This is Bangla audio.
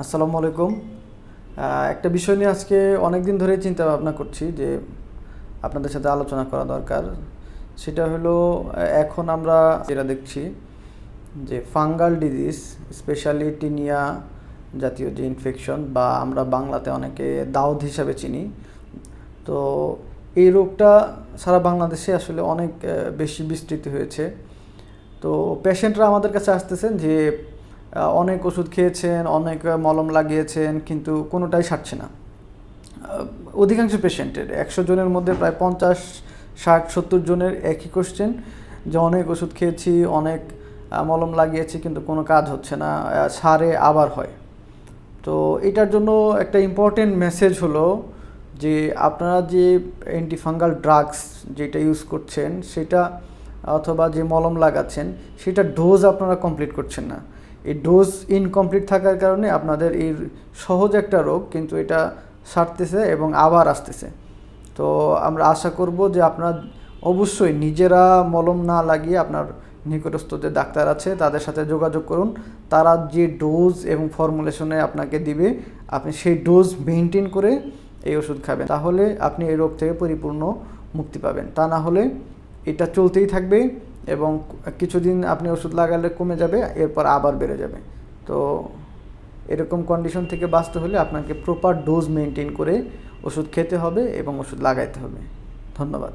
আসসালামু আলাইকুম। একটা বিষয় নিয়ে আজকে অনেক দিন ধরেই চিন্তা ভাবনা করছি যে আপনাদের সাথে আলোচনা করা দরকার। সেটা হলো এখন আমরা যেটা দেখছি যে ফাঙ্গাল ডিজিজ, স্পেশালি টিনিয়া জাতীয় যে ইনফেকশন বা আমরা বাংলাতে অনেকে দাউদ হিসাবে চিনি, তো এই রোগটা সারা বাংলাদেশে আসলে অনেক বেশি বিস্তৃত হয়েছে। তো পেশেন্টরা আমাদের কাছে আসতেছেন যে অনেক ওষুধ খেয়েছেন, অনেক মলম লাগিয়েছেন, কিন্তু কোনোটাই সারছে না। অধিকাংশ পেশেন্টের, একশো জনের মধ্যে প্রায় পঞ্চাশ, ষাট, সত্তর জনের একই কোশ্চেন যে অনেক ওষুধ খেয়েছি, অনেক মলম লাগিয়েছি, কিন্তু কোনো কাজ হচ্ছে না সারে আবার হয়। তো এটার জন্য একটা ইম্পর্টেন্ট মেসেজ হলো যে আপনারা যে অ্যান্টিফাঙ্গাল ড্রাগস যেটা ইউজ করছেন, সেটা অথবা যে মলম লাগাচ্ছেন, সেটা ডোজ আপনারা কমপ্লিট করছেন না। এই ডোজ ইনকমপ্লিট থাকার কারণে আপনাদের এই সহজ একটা রোগ, কিন্তু এটা সারতেছে এবং আবার আসতেছে। তো আমরা আশা করব যে আপনার অবশ্যই নিজেরা মলম না লাগিয়ে আপনার নিকটস্থ যে ডাক্তার আছে, তাদের সাথে যোগাযোগ করুন। তারা যে ডোজ এবং ফর্মুলেশনে আপনাকে দিবে, আপনি সেই ডোজ মেনটেন করে এই ওষুধ খাবেন। তাহলে আপনি এই রোগ থেকে পরিপূর্ণ মুক্তি পাবেন। তা না হলে এটা চলতেই থাকবে। এবং কিছুদিন আপনি ওষুধ লাগালে কমে যাবে, এরপর আবার বেড়ে যাবে। তো এরকম কন্ডিশন থেকে বাঁচতে হলে আপনাকে প্রপার ডোজ মেনটেন করে ওষুধ খেতে হবে এবং ওষুধ লাগাইতে হবে। ধন্যবাদ।